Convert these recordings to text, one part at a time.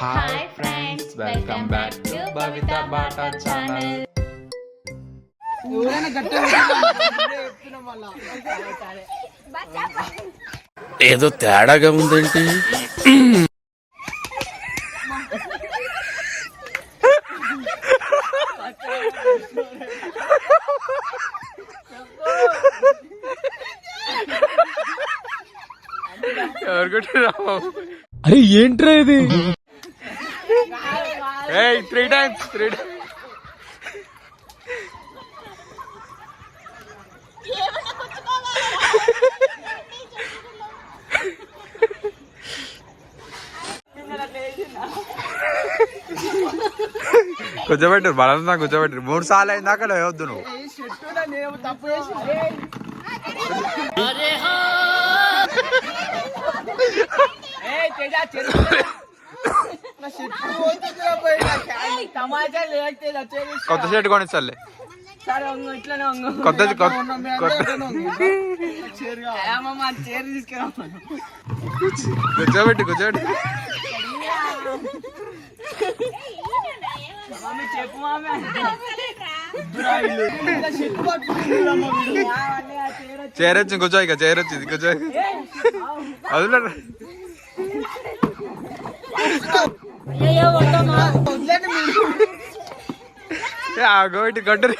Hi friends welcome back to Bhavitha Baata channel ఏదో తేడాగా ఉందేంటి? అరే ఏంట్రా ఇది? ఏయ్ త్రీ టైమ్స్ త్రీ టైమ్స్ కూర్చోబెట్టారు బలంగా కూర్చోబెట్టారు మూడు సార్లు అయిన దాకా లేవద్దు నువ్వు. తప్పు కొత్త షర్ట్ కొనిస్తాలే. కొత్త కూర్చోబెట్టి కూర్చోబెట్టి. చేరొచ్చి కూర్చో ఇక చేరొచ్చింది కూర్చో అదిలే. గోటి గడ్డరి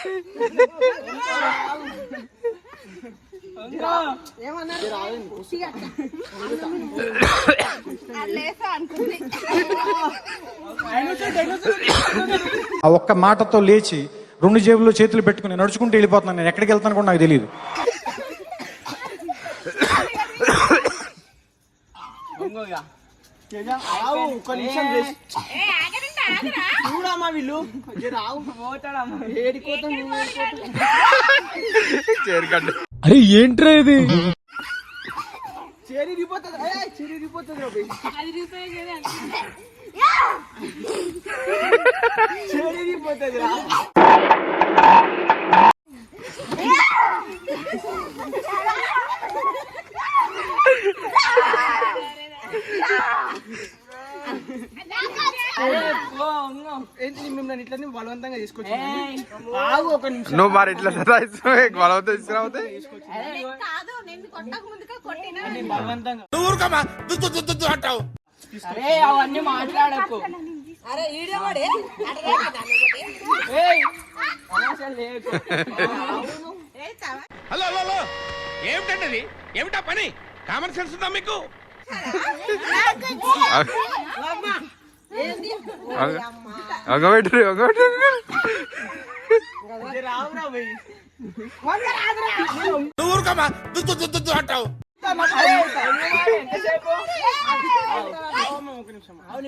ఆ ఒక్క మాటతో లేచి రెండు జేబుల్లో చేతులు పెట్టుకుని నడుచుకుంటూ వెళ్ళిపోతున్నాను నేను. ఎక్కడికి వెళ్తాను కూడా నాకు తెలియదు ఒక్క నిమిషం. చూడమ్మా వీళ్ళు. జర ఆగు. పోతాడమ్మా. ఏడిపోతాం నువ్వు ఏడిపోతావు చేరు గడ్డ అరే ఏంట్రా ఇది? చెరి రిపోతుంది చెరి రిపోతుంది చెరి రిపోతుంది ఇట్లా బలవంతంగా తీసుకొచ్చి ఆగు ఒక నిమిషం. నువ్వు మరి ఇట్లా సతాయిస్తున్నావు బలవంతం తీసుకురావతే నేను. బలవంతంగా. అరే అవన్నీ మాట్లాడకు. అరే ఈడవాడే ఏయ్ హలో హలో హలో. ఏమిటండి అది ఏమిటా పని? కామన్ సెన్స్ ఉందా మీకు? అగబెట్టు అగబెట్టు రావురా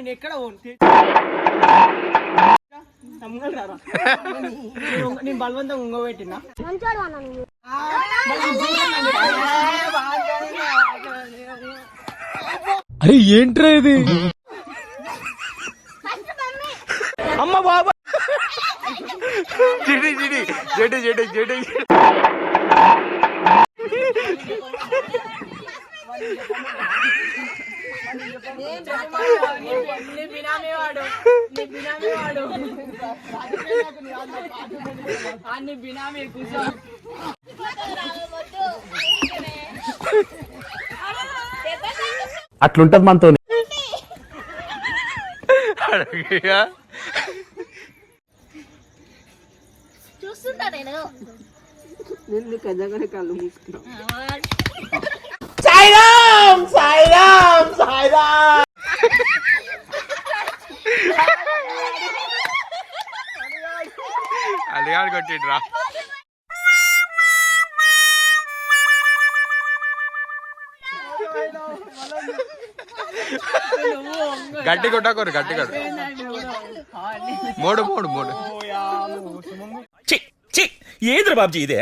ఎక్కడ నేను ఉంగబెట్టినా అరే ఏంట్రా ఇది? అమ్మ బాబా. GD GD జడి జడి జడి. నీ బినామీ వాడు నీ బినామీ వాడు ఆ నీ బినామీ కూర్చో అట్లుంటది మనతో చూస్తుంటా నేను నిన్ను కజగానే కళ్ళు మూసుకున్నా అలిగాడు కొట్టిడ్రా గట్టి కొట్టాకోరు గట్టి కొట్టు మూడు మూడు మూడు చి చి ఏంద్ర బాబ్జీ ఇదే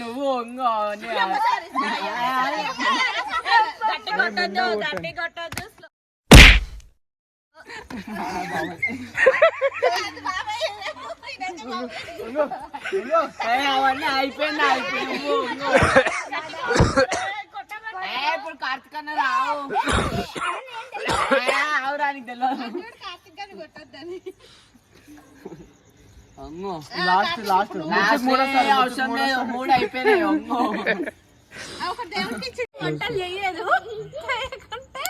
నువ్వు అయిపోయింది అయిపోయింది నువ్వు ఇంకో. ఏ, ఇప్పుడు కార్తిక్ అన్న రావు ఆవురా నీకు తెలియదు కార్తిక్ గారిని కొట్టొద్దని అమ్మో లాస్ట్ అవసరం లేదు. మూడు అయిపోయినాయి. అమ్మో. ఒక దేవుడికి ఇచ్చి వంటలు చేయలేదు. చేయకుంటే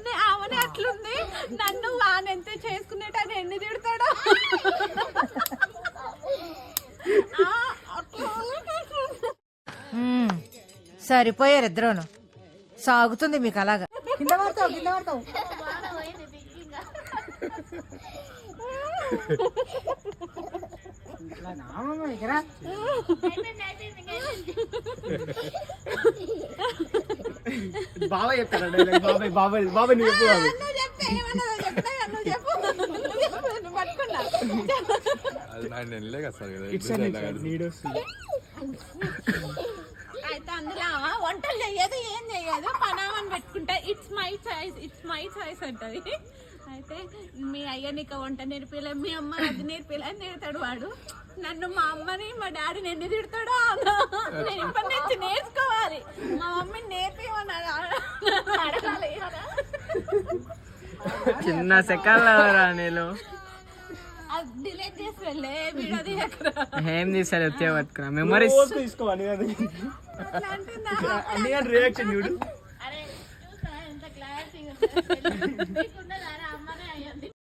నే- ఆమెనే అట్లుంది. నన్ను వానెంత చేసుకునేటని ఎన్ని తిడతాడో. సరిపోయారు ఇద్దరును. సాగుతుంది మీకు అలాగా. కింద పడతావు కింద పడతావు. బాబాయ్ చెప్తారా డైలాగ్. బాబాయ్ బాబాయ్ బాబాయ్ నువ్వు చెప్పు బాబాయ్ అయితే అందులో వంటలు చెయ్యదు ఏం చెయ్యదు పనామని పెట్టుకుంటా. It's my choice it's my choice అంటది. అయితే మీ అయ్య నీకు వంట నేర్పిలే మీ అమ్మ అది నేర్పిలే అని తిడతాడు వాడు. నన్ను మా అమ్మని మా డాడీని ఎన్ని తిడతాడో నేను ఇప్పటి నుంచి నేర్చుకోవాలి. మా మమ్మీని నేర్పిమని అడగాలి చిన్న సెకండ్ నేను డిలీట్ చేసి వెళ్ళే వీడియో తీయకరా ఏం తీసారు ఎత్తే పట్టుకున్నా? మెమరీస్ తీసుకోవాలి రియాక్షన్ చూడు. అరే చూసా ఎంత క్లారిటీ